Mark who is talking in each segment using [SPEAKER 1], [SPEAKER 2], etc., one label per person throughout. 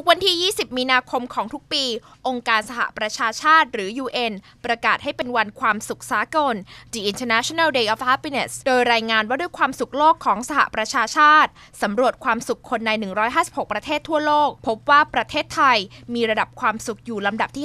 [SPEAKER 1] ทุกวันที่ 20 มีนาคมของทุกปี องค์การสหประชาชาติหรือ UN ประกาศให้เป็นวันความสุขสากล The International Day of Happiness โดยรายงานว่าด้วยความสุขโลกของสหประชาชาติ สำรวจความสุขคนใน 156 ประเทศทั่วโลก พบว่าประเทศไทยมีระดับความสุขอยู่ลำดับที่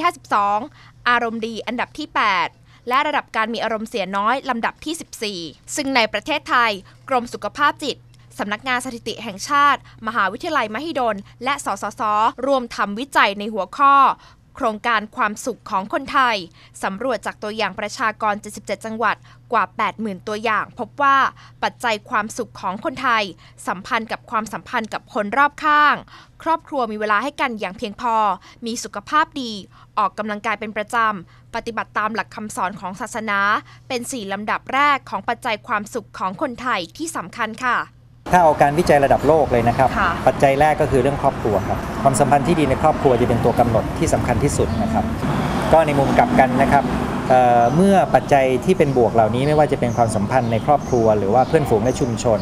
[SPEAKER 1] 52 อารมณ์ดีอันดับที่ 8และระดับการมีอารมณ์เสียน้อยลำดับที่ 14 ซึ่งในประเทศไทย กรมสุขภาพจิต สำนักงานสถิติแห่งชาติ มหาวิทยาลัยมหิดล และสสสรวมทำวิจัยในหัวข้อ โครงการความสุขของคนไทย สำรวจจากตัวอย่างประชากร 77 จังหวัดกว่า 80,000 ตัวอย่าง พบว่าปัจจัยความสุขของคนไทย สัมพันธ์กับความสัมพันธ์กับคนรอบข้าง ครอบครัวมีเวลาให้กันอย่างเพียงพอ มีสุขภาพดี ออกกำลังกายเป็นประจำ ปฏิบัติตามหลักคำสอนของศาสนา เป็นสี่ลำดับแรกของปัจจัยความสุขของคนไทยที่สำคัญค่ะ
[SPEAKER 2] ถ้าเอาการวิจัยระดับโลกเลยนะครับ
[SPEAKER 1] ค่ะ
[SPEAKER 2] ปัจจัยแรกก็คือเรื่องครอบครัวครับความสัมพันธ์ที่ดีในครอบครัวจะเป็นตัวกำหนดที่สำคัญที่สุดนะครับ ก็ในมุมกลับกันนะครับเอ่อเมื่อปัจจัยที่เป็นบวกเหล่านี้ไม่ว่าจะเป็นความสัมพันธ์ในครอบครัว หรือว่าเพื่อนฝูงและชุมชน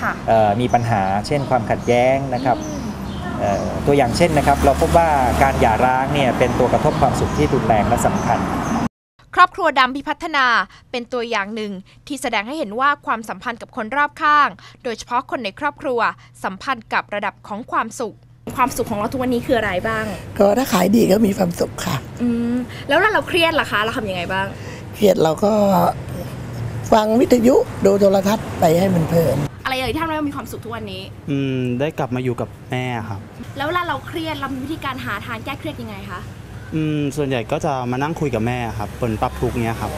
[SPEAKER 1] ค่ะ
[SPEAKER 2] เอ่อมีปัญหา เช่น ความขัดแย้งนะครับ เอ่อตัวอย่างเช่นนะครับ เราพบว่าการหย่าร้างเนี่ยเป็นตัวกระทบความสุขที่รุนแรงและสำคัญ
[SPEAKER 1] ครอบครัวดำพิพัฒนาเป็นตัวอย่างหนึ่งที่แสดงให้เห็นว่าความสัมพันธ์กับคนรอบข้าง โดยเฉพาะคนในครอบครัว สัมพันธ์กับระดับของความสุข ความสุขของเราทุกวันนี้คืออะไรบ้าง
[SPEAKER 3] ก็ถ้าขายดีก็มีความสุขค่ะ
[SPEAKER 1] อืมแล้วเราเครียดล่ะคะ เราทำยังไงบ้าง
[SPEAKER 3] เครียดเราก็ฟังวิทยุดูโทรทัศน์ไปให้มันเพลิน
[SPEAKER 1] อะไรเอ่ยที่ทำให้เรามีความสุขทุกวันนี้
[SPEAKER 4] อืม ได้กลับมาอยู่กับแม่ครับ
[SPEAKER 1] แล้วเวลาเราเครียดเรามีวิธีการหาทางแก้เครียดยังไงคะ
[SPEAKER 4] อืมส่วนใหญ่ก็จะมานั่งคุยกับแม่ครับบนปรับทุกข์เนี้ยครับ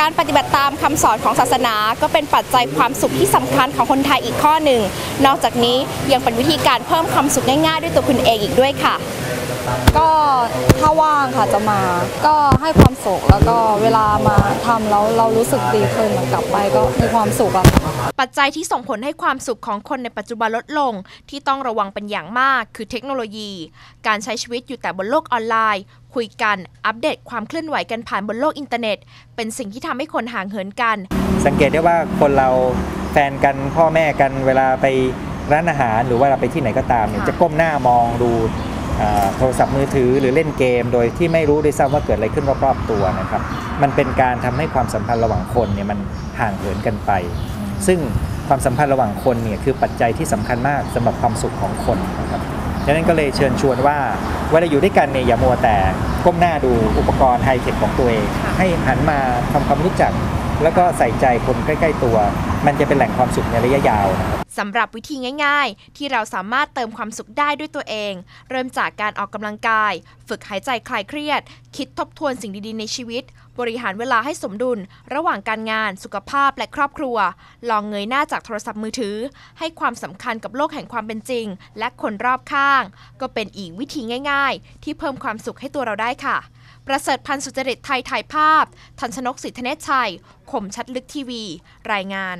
[SPEAKER 1] การปฏิบัติตามคำสอนของศาสนา ก็เป็นปัจจัยความสุขที่สำคัญของคนไทยอีกข้อหนึ่ง นอกจากนี้ยังเป็นวิธีการเพิ่มความสุขง่ายๆ ด้วยตัวคุณเองอีกด้วยค่ะ
[SPEAKER 5] ก็ถ้าว่างค่ะจะมา ก็ให้ความสุขแล้วก็เวลามาทำแล้วเรารู้สึกดีขึ้นเหมือนกลับไปก็มีความสุขอะค่ะ
[SPEAKER 1] ปัจจัยที่ส่งผลให้ความสุขของคนในปัจจุบันลดลง ที่ต้องระวังเป็นอย่างมาก คือเทคโนโลยี การใช้ชีวิตอยู่แต่บนโลกออนไลน์ คุยกันอัปเดตความเคลื่อนไหวกันผ่านบนโลกอินเทอร์เน็ต เป็นสิ่งที่ทำให้คนห่างเหินกัน
[SPEAKER 2] สังเกตได้ว่าคนเราแฟนกันพ่อแม่กันเวลาไปร้านอาหารหรือว่าเราไปที่ไหนก็ตามเนี่ย
[SPEAKER 1] ค่ะ
[SPEAKER 2] จะก้มหน้ามองดูอ่า โทรศัพท์มือถือหรือเล่นเกม โดยที่ไม่รู้ด้วยซ้ำว่าเกิดอะไรขึ้นรอบๆตัวนะครับ มันเป็นการทำให้ความสัมพันธ์ระหว่างคนเนี่ยมันห่างเหินกันไป ซึ่งความสัมพันธ์ระหว่างคนเนี่ยคือปัจจัยที่สำคัญมากสำหรับความสุขของคนนะครับดังนั้นก็เลยเชิญชวนว่าเวลาอยู่ด้วยกันเนี่ยอย่ามัวแต่ก้มหน้าดูอุปกรณ์ไฮเทคของตัวเอง
[SPEAKER 1] ค่ะ
[SPEAKER 2] ให้หันมาทำความรู้จัก แล้วก็ใส่ใจคนใกล้ ๆ ตัว มันจะเป็นแหล่งความสุขในระยะยาวนะครับ
[SPEAKER 1] สำหรับวิธีง่ายๆ ที่เราสามารถเติมความสุขได้ด้วยตัวเอง เริ่มจากการออกกำลังกาย ฝึกหายใจคลายเครียด คิดทบทวนสิ่งดีๆในชีวิต บริหารเวลาให้สมดุล ระหว่างการงาน สุขภาพและครอบครัว ลองเงยหน้าจากโทรศัพท์มือถือ ให้ความสำคัญกับโลกแห่งความเป็นจริง และคนรอบข้าง ก็เป็นอีกวิธีง่าย ๆ ที่เพิ่มความสุขให้ตัวเราได้ค่ะ ประเสริฐพันธ์สุจริตไทยถ่ายภาพ ทันชนกสิทธเนชชัยคมชัดลึกทีวี รายงาน